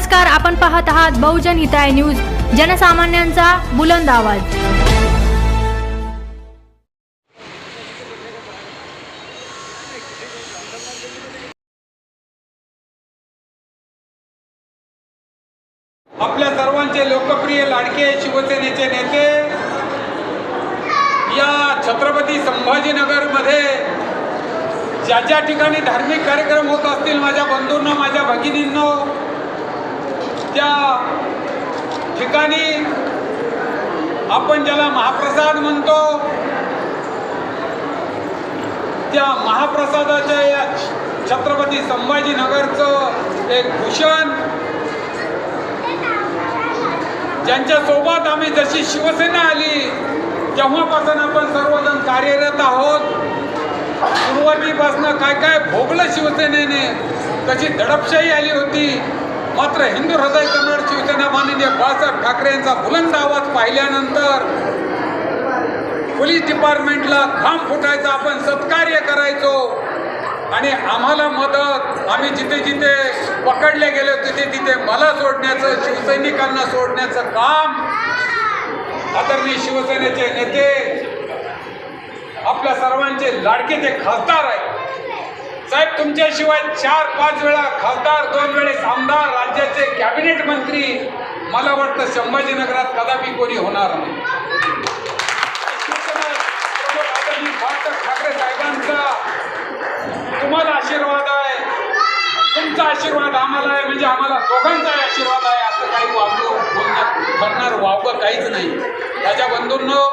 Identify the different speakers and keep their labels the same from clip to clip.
Speaker 1: नमस्कार आपण पाहत आहात बहुजन हिताय न्यूज जनसामान्यांचा बुलंद आवाज.
Speaker 2: आपल्या सर्वांचे लोकप्रिय लाडके शिवसेनेचे नेते या छत्रपती संभाजीनगरमध्ये ज्या ज्या ठिकाणी धार्मिक कार्यक्रम होत असतील माझ्या बंधूंना माझ्या भगिनींना त्या ठिकाणी आपण ज्याला महाप्रसाद म्हणतो त्या महाप्रसादाच्या या छत्रपती संभाजीनगरचं एक भूषण ज्यांच्या सोबत आम्ही जशी शिवसेना आली तेव्हापासून आपण सर्वजण कार्यरत आहोत. सुरुवातीपासून काय काय भोगलं शिवसेनेने कशी दडपशाही आली होती. मात्र हिंदू हृदय कन्नड शिवसेना माननीय बाळासाहेब ठाकरे यांचा बुलंद आवाज पाहिल्यानंतर पोलीस डिपार्टमेंटला घाम फुटायचा आपण सत्कार्य करायचो. आणि आम्हाला मदत आम्ही जिथे जिथे पकडले गेलो तिथे तिथे मला सोडण्याचं शिवसैनिकांना सोडण्याचं काम आदरणीय शिवसेनेचे नेते आपल्या सर्वांचे लाडके ते खासदार आहेत. साहेब तुमच्याशिवाय चार पाच वेळा खासदार दोन वेळेस आमदार राज्याचे कॅबिनेट मंत्री मला वाटतं संभाजीनगरात कदापि कोणी होणार नाही. ठाकरे साहेबांचा. तुम्हाला आशीर्वाद आहे. तुमचा आशीर्वाद आम्हाला आहे म्हणजे आम्हाला दोघांचा आशीर्वाद आहे असं काही वागणूक बोलण्यात ठरणार वावगं काहीच नाही. त्याच्या बंधूंनो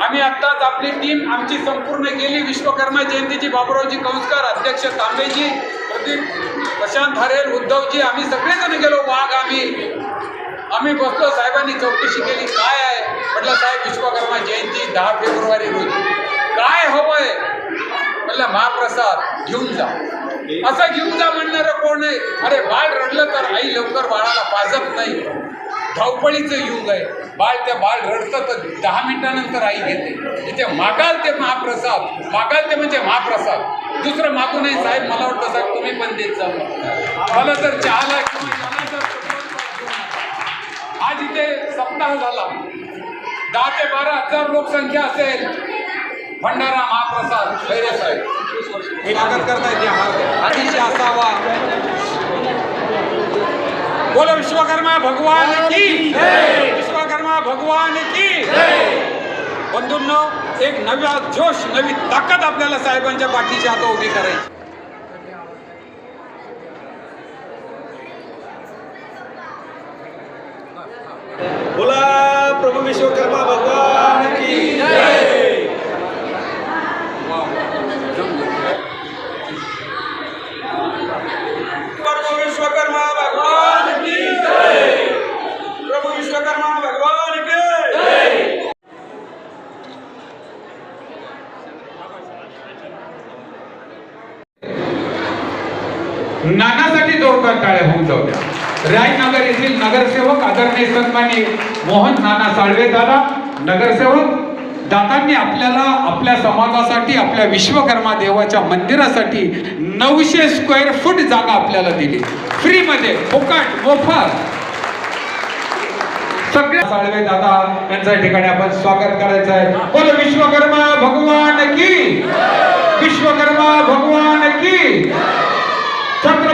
Speaker 2: आम्ही आत्ताच आपली टीम आमची संपूर्ण गेली. विश्वकर्मा जयंतीची बाबुरावजी कंस्कार अध्यक्ष तांबेजी प्रदीप प्रशांत हरेल उद्धवजी आम्ही सगळेजण गेलो. वाघ आम्ही. आम्ही बसलो. साहेबांनी चौकशी केली. काय आहे? म्हटलं साहेब विश्वकर्मा जयंती दहा फेब्रुवारी रोजी. काय हवंय? म्हटलं महाप्रसाद घेऊन जा. असं घेऊन जा म्हणणारं कोण आहे? अरे बाळ रडलं तर आई लवकर बाळाला पाजत नाही. धावपळीचं युग आहे. बाळ त्या बाळ रडतं तर दहा मिनिटानंतर आई घेते इथे मागाल ते महाप्रसाद मागाल ते म्हणजे महाप्रसाद. दुसरं मागू नाही साहेब मला वाटतं साहेब तुम्ही पण देत जा. मला जर चहाला किंवा आज इथे सप्ताह झाला. दहा ते बारा हजार लोकसंख्या असेल. भंडारा महाप्रसाद खैरे साहेब. स्वागत करतायत येते अतिशय असावा. बोलो विश्वकर्मा भगवान की विश्वकर्मा भगवान की बंधूंनो एक नव्या जोश नवी ताकद आपल्याला साहेबांच्या पाठीशी आता उभी करायची.
Speaker 3: बोला प्रभू विश्वकर्मा भगवान की प्रभू विश्वकर्मा भगवान की प्रभू विश्वकर्मा भगवान की
Speaker 2: नानासाठी जोरदार टाळ्या होऊन जाऊ द्या. येथील नगरसेवक आदरणीय सन्मानी मोहन नाना साळवे दादा नगरसेवक दादांनी आपल्याला आपल्या समाजासाठी आपल्या विश्वकर्मा देवाच्या मंदिरासाठी नऊशे स्क्वेअर फूट जागा आपल्याला दिली. फ्रीमध्ये फुकट मोफत. सगळ्या साळवे दादा यांच्या ठिकाणी आपण स्वागत करायचं आहे. बोल विश्वकर्मा भगवान की? विश्वकर्मा भगवान की?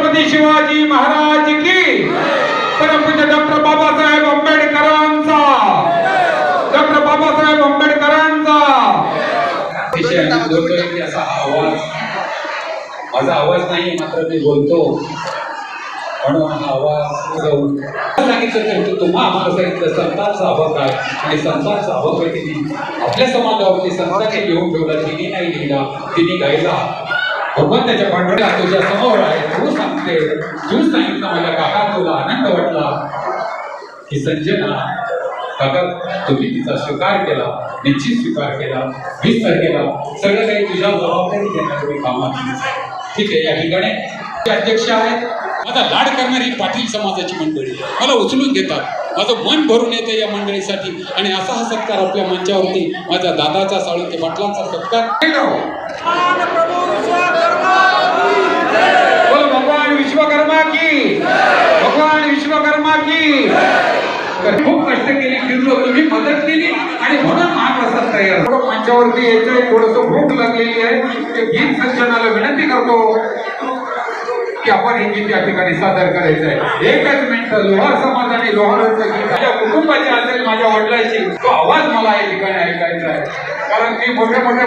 Speaker 2: छत्रपती शिवाजी महाराज की? परमपूज्य डॉक्टर बाबासाहेब आंबेडकरांचा. डॉक्टर बाबासाहेब आंबेडकरांचा. अतिशय आनंद की असा आवाज. माझा आवाज नाही मात्र मी बोलतो. म्हणून आवाज जाऊन. सांगितलं तर तुम्हा आम्हाला सांगितलं संतांचा अभक आहे. आणि संतांचा अभक आहे तिने आपल्या समाजावरती संतांनी लिहून ठेवला तिने नाही लिहिला तिने गायला. भगवान त्याच्या पांढऱ्या तुझ्या समोर आहे. तू सांगते. तू सांगितलं माझ्या काका तुला आनंद वाटला? की संजना काका तुम्ही तिचा स्वीकार केला. निश्चित स्वीकार केला. विस्तार केला. सगळं काही तुझ्या जबाबदारी देणार तुम्ही कामात ठीक आहे या ठिकाणी. ते अध्यक्ष आहेत आता लाड करणारी पाटील समाजाची मंडळी. मला उचलून घेतात माझं मन भरून येतं या मंडळीसाठी. आणि असा हा सत्कार आपल्या मंचावरती माझ्या दादाचा साळुंके पाटलांचा सत्कार. भगवान विश्वकर्मा की भगवान तर खूप कष्ट केली फिरलो. तुम्ही मदत केली आणि म्हणून महाप्रसाद तयार. थोडं मंचावरती यायचंय थोडस भूक लागलेली आहे. ते गीत सज्जनाला विनंती करतो की आपण हे गीत या ठिकाणी सादर करायचं आहे. एकच मिनिट लोहार समाज आणि लोहाराचं गीत. माझ्या कुटुंबाचे असेल माझ्या वडिलांची. तो आवाज मला या ठिकाणी ऐकायचा आहे. कारण मी मोठे मोठे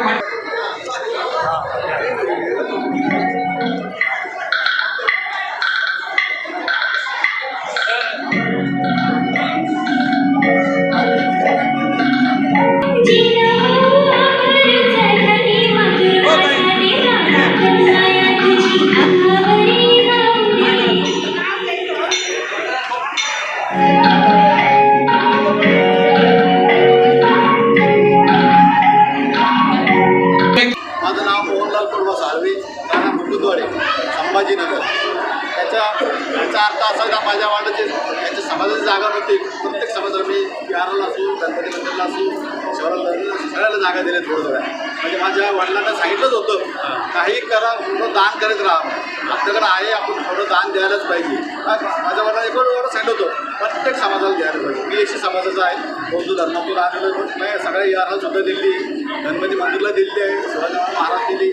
Speaker 4: असा का माझ्या समाजाची जागा नव्हती. प्रत्येक समाजाला मी बिहारला असू गणपती मंदिरला असू शहराला सगळ्याला जागा दिल्या थोडं थोड्या म्हणजे माझ्या वडिलांना सांगितलंच होतं काही करा थोडं दान करत राहा. आपल्याकडं आहे आपण थोडं दान द्यायलाच पाहिजे. माझ्या वडिलांना एक एवढं सांगितलं होतं प्रत्येक समाजाला द्यायला पाहिजे. मी एकशे समाजाचा आहे बौद्ध धर्मातून आलेलो नाही सगळ्या याला सुद्धा दिली गणपती मंदिरला दिली आहे शिवाजी महाराज दिली.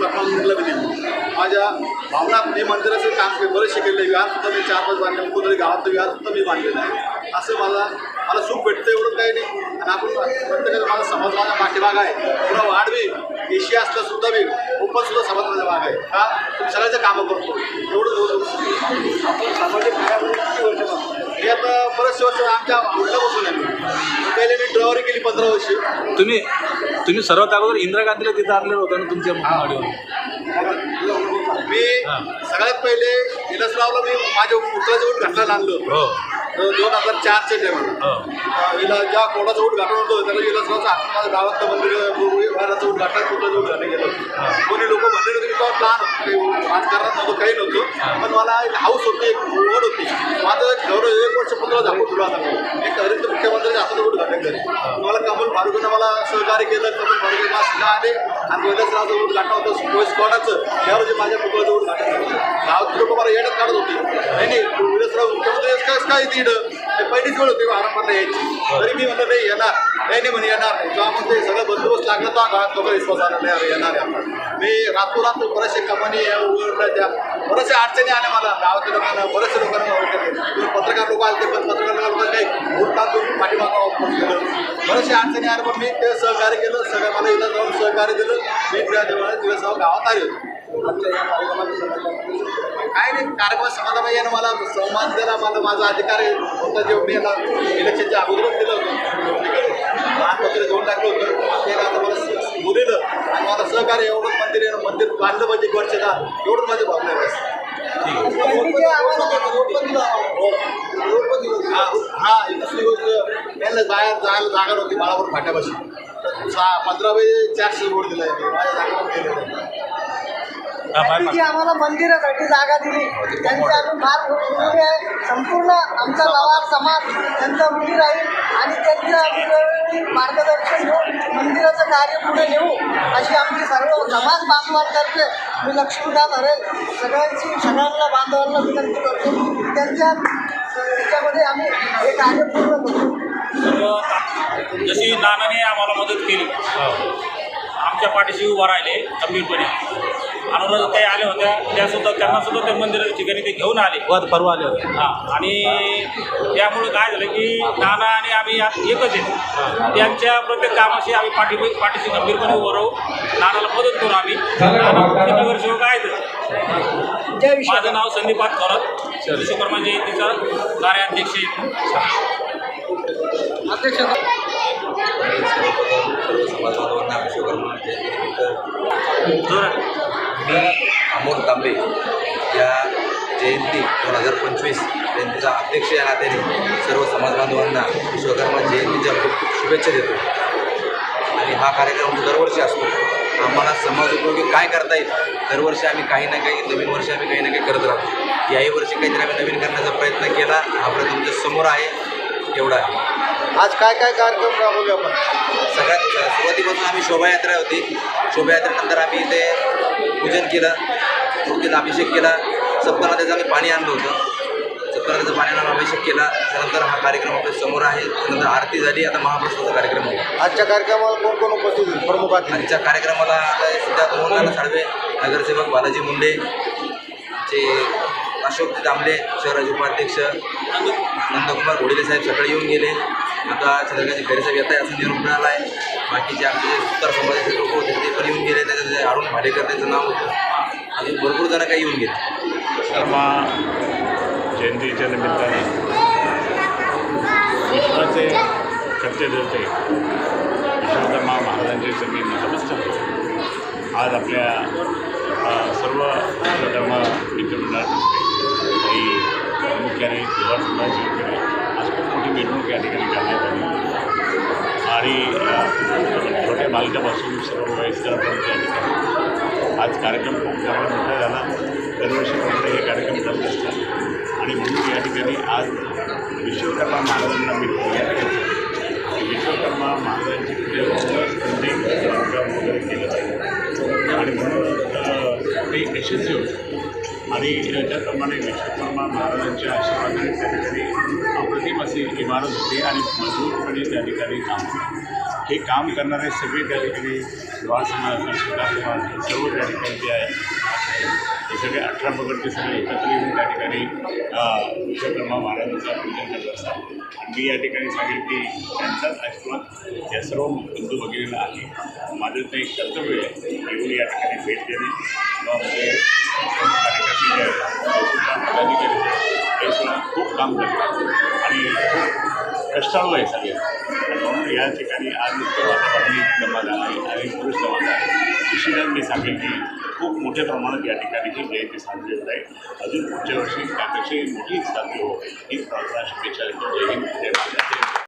Speaker 4: सुखकर्मा मंदिरला दिली माझ्या भावना मी मंदिराचं काम केलं बरेच केले विहारसुद्धा सुद्धा मी चार पाच बांधले. कुठे गावातलं विहारसुद्धा मी बांधलेलं आहे. असं मला मला सुख भेटतं एवढं काही नाही. आणि आपण प्रत्येकाचा माझा समाज माझा पाठीभाग आहे. पुन्हा वाढवी. एशी असलं सुद्धा मी ओपन सुद्धा समाज माझा भाग आहे. का? तुम्ही सगळ्याचं कामं करतो. एवढं एवढं आपण सामाजिक किती वर्ष मी आता बरेचसे वर्ष आमच्या आवडला बसून आहे मी. पहिले मी ड्रायव्हरी केली पंधरा वर्ष.
Speaker 5: तुम्ही तुम्ही सर्वात अगोदर इंदिरा गांधीला तिथं आणलेलं होतं ना तुमच्या
Speaker 4: मी सगळ्यात पहिले विलासरावला मी माझ्या पुतळ्याचं ऊट घातला आणलं
Speaker 5: हो.
Speaker 4: दोन हजार चारच्या टायमाला
Speaker 5: हो.
Speaker 4: विला ज्या कोणाचं ऊट घाटून होतं त्याला विलासरावचं माझ्या गावातलं मंदिर घाटलं पुतळ्याचं ऊट घातलं गेलं कोणी लोक म्हणले होते की तो लहान काही राजकारणात नव्हतं काही नव्हतं. पण मला एक हाऊस होती एक ओढ होती. माझं घर एक वर्ष पुतळा झाकून तुला आता एक हरित मुख्यमंत्र्याच्या हातात कुठं घटक घरी मला कमल फारुकीनं मला सहकार्य केलं. कमल फारुकी मला सुद्धा आले. आणि विलासरावचं ऊट घाटलं होतं पोलीस स्क्वॉडाचं त्या रोजी माझ्या पुतळाचं ऊट घाटलं गावात लोक मला येण्यात काढत होती. नाही नाही. विलासराव मुख्यमंत्री काय काय तिथं पहिलीच वेळ होती आरामात यायची. तरी मी म्हणलं नाही येणार. नाही नाही म्हणे येणार जेव्हा मग ते सगळं बंदोबस्त लागला तर गावात लोक विश्वास आला नाही अरे येणार आहे मी रातोरात बरेचसे कंपनी उघडल्या त्या बऱ्याचशा अडचणी आल्या मला गावातल्या लोकांना बऱ्याचशा लोकांना ओळखले पत्रकार लोक आले पण पत्रकार लोकांना काही भूत पाठीमागा वापर केलं बऱ्याचशा अडचणी आल्या पण मी ते सहकार्य केलं सगळं मला इथं जाऊन सहकार्य दिलं. मी त्या देवाला दिवस गावात आले. होते. आमच्या या कार्यक्रमात काय नाही कार्यक्रम समाजामध्ये येणं मला सन्मान दिला मला माझा अधिकार होता जे मी याला इलेक्शनच्या अगोदरच दिलं होतं. मानपत्र देऊन टाकलं होतं. ते आता मला स- बोलिलं आणि मला सहकार्य एवढंच मंदिर आहे मंदिर बांधलं पाहिजे एक वर्षाला एवढंच माझी भावना आहे हा हा दुसरी गोष्ट. त्यांना बाहेर जायला जागा नव्हती बाळापूर फाट्यापाशी. सहा पंधरा वेळी चारशे रोड दिला आहे माझ्या जागेवर केलेलं आहे
Speaker 6: त्यांनी जी आम्हाला मंदिरासाठी जागा दिली. त्यांचे आम्ही फार आहे. संपूर्ण आमचा लवार समाज त्यांचा ऋणी राहील आणि त्यांचं आम्ही वेळोवेळी मार्गदर्शन घेऊन मंदिराचं कार्य पुढे नेऊ अशी आमची सर्व समाज बांधवांतर्फे मी लक्ष्मीकांत हरेल सगळ्यांची सगळ्यांना बांधवांना विनंती करतो. त्यांच्या याच्यामध्ये आम्ही हे कार्य पूर्ण करू.
Speaker 7: सर्व जशी नानाने आम्हाला मदत केली आमच्या पाठीशी उभा राहिले गंभीरपणे. अनुराध काही आल्या होत्या. त्यासुद्धा त्यांना सुद्धा त्या मंदिराच्या ठिकाणी ते घेऊन आले.
Speaker 5: वाद परवा आले होते.
Speaker 7: हां. आणि त्यामुळे काय झालं की नाना आणि आम्ही एकच आहेत त्यांच्या प्रत्येक कामाशी आम्ही पाठी पाठीशी गंभीरपणे उभं राहू. नानाला मदत करू आम्ही. नाना नगरसेवक आहेत
Speaker 6: जय विश्व
Speaker 7: माझं नाव संदीपात थोरात. विश्वकर्मा जयंतीचा कार्याध्यक्ष आहे.
Speaker 8: सर्व समाजबांधवांना विश्वकर्मा जयंतीनिमित्त. मी अमोल तांबे या जयंती दोन हजार पंचवीस जयंतीचा अध्यक्ष या नात्याने सर्व समाजबांधवांना विश्वकर्मा जयंतीच्या खूप खूप शुभेच्छा देतो. आणि हा कार्यक्रम दरवर्षी असतो आम्हाला समाज उपयोगी काय करता येईल दरवर्षी आम्ही काही ना काही नवीन वर्षी आम्ही काही ना काही करत राहतो. याही वर्षी काहीतरी आम्ही नवीन करण्याचा प्रयत्न केला हा प्रयत्न तुमच्यासमोर आहे एवढा आहे.
Speaker 4: आज काय काय कार्यक्रम राबवले आपण?
Speaker 8: सगळ्यात सुरुवातीपासून आम्ही शोभायात्रा होती. शोभायात्रेनंतर आम्ही इथे पूजन केलं मूर्तीला अभिषेक केला. सप्तानाथाचं आम्ही पाणी आणलं होतं. सप्तानाथ उत्तराचं पाण्याला अभिषेक केला. त्यानंतर हा कार्यक्रम आपल्यासमोर आहे. त्यानंतर आरती झाली. आता महाप्रसादाचा कार्यक्रम होता
Speaker 4: आजच्या कार्यक्रमाला कोण कोण उपस्थित होते प्रमुख
Speaker 8: आजच्या कार्यक्रमाला आता सध्या मोहनदाना साळवे नगरसेवक बालाजी मुंडे चे अशोक दामले शहराचे उपाध्यक्ष नंदकुमार घोडेले साहेब सकाळी येऊन गेले. आता चंद्रकांत खैरे साहेब येत आहे असं निरोप मिळाला आहे. बाकीचे आमचे उत्तर समाजाचे लोक होते ते पण येऊन गेले त्याच्यात अरुण भालेकर त्यांचं नाव होतं. अजून भरपूर जण काही येऊन गेले.
Speaker 9: शर्मा जयंतीच्या निमित्ताने विश्वाचे सत्य देवते यशोधर्मा महाराजांचे सगळे नतमस्तक आज आपल्या सर्व धर्म मित्रमंडळातर्फे आणि प्रामुख्याने युवा समाजाच्या आज खूप मोठी मिरवणूक या ठिकाणी करण्यात आली. आणि छोट्या बालकापासून सर्व वयस्करांपर्यंत या ठिकाणी. आज कार्यक्रम खूप चांगला मोठा झाला. दरवर्षीपर्यंत हे कार्यक्रम करत असतात. आणि म्हणून या ठिकाणी आज विश्वकर्मा महाराजांना मी या ठिकाणी विश्वकर्मा महाराजांची पूजा कार्यक्रम म्हणजे वगैरे केलं जाईल आणि म्हणून ते यशस्वी होतं आणि त्याप्रमाणे विश्वकर्मा महाराजांच्या आशीर्वादाने त्या ठिकाणी अप्रतिम अशी इमारत होती आणि मजबूतपणे त्या ठिकाणी काम होतं. हे काम करणारे सगळे त्या ठिकाणी युवा समाज सुधार समाज सर्व त्या ठिकाणी जे आहे हे सगळे अठरा पकडचे सगळे एकत्र येऊन त्या ठिकाणी विश्वकर्मा महाराजांचा पूजन करत असतात. आणि मी या ठिकाणी सांगेन की त्यांचाच आशीर्वाद या सर्व बंधू भगिनीला आहे. माझं ते एक कर्तव्य आहे येऊन या ठिकाणी भेट देणे. किंवा म्हणजे कार्यकर्ते जे आहेत ते सुद्धा पदाधिकारी जे आहेत, हे सुद्धा खूप काम करतात. आणि खूप कष्टाळू आहे सगळे. आणि म्हणून या ठिकाणी आज नुसतं वातावरणी जमा झाला आहे आणि पुरुष जमा झाला आहे. निश्चितच मी सांगेन की खूप मोठ्या प्रमाणात या ठिकाणी ही जयंती साजरी होत आहे. अजून पुढच्या वर्षी त्यापेक्षाही मोठी साजरी हो ही प्रार्थना शुभेच्छा जय हिंद जय महाराष्ट्र